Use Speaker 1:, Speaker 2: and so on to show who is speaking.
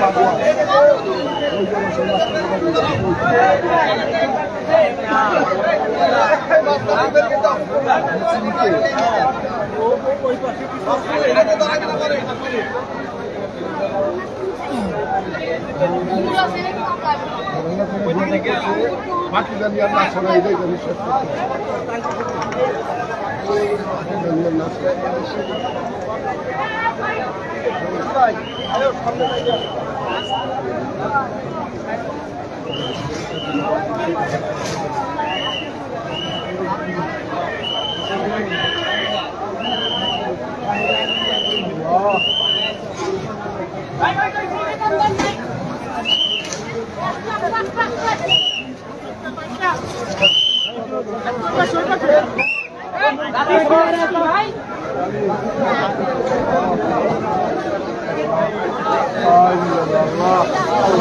Speaker 1: সামনে
Speaker 2: বাকি জানি আর না ছড়াই দেয় জানি শেষ
Speaker 3: সমস্যা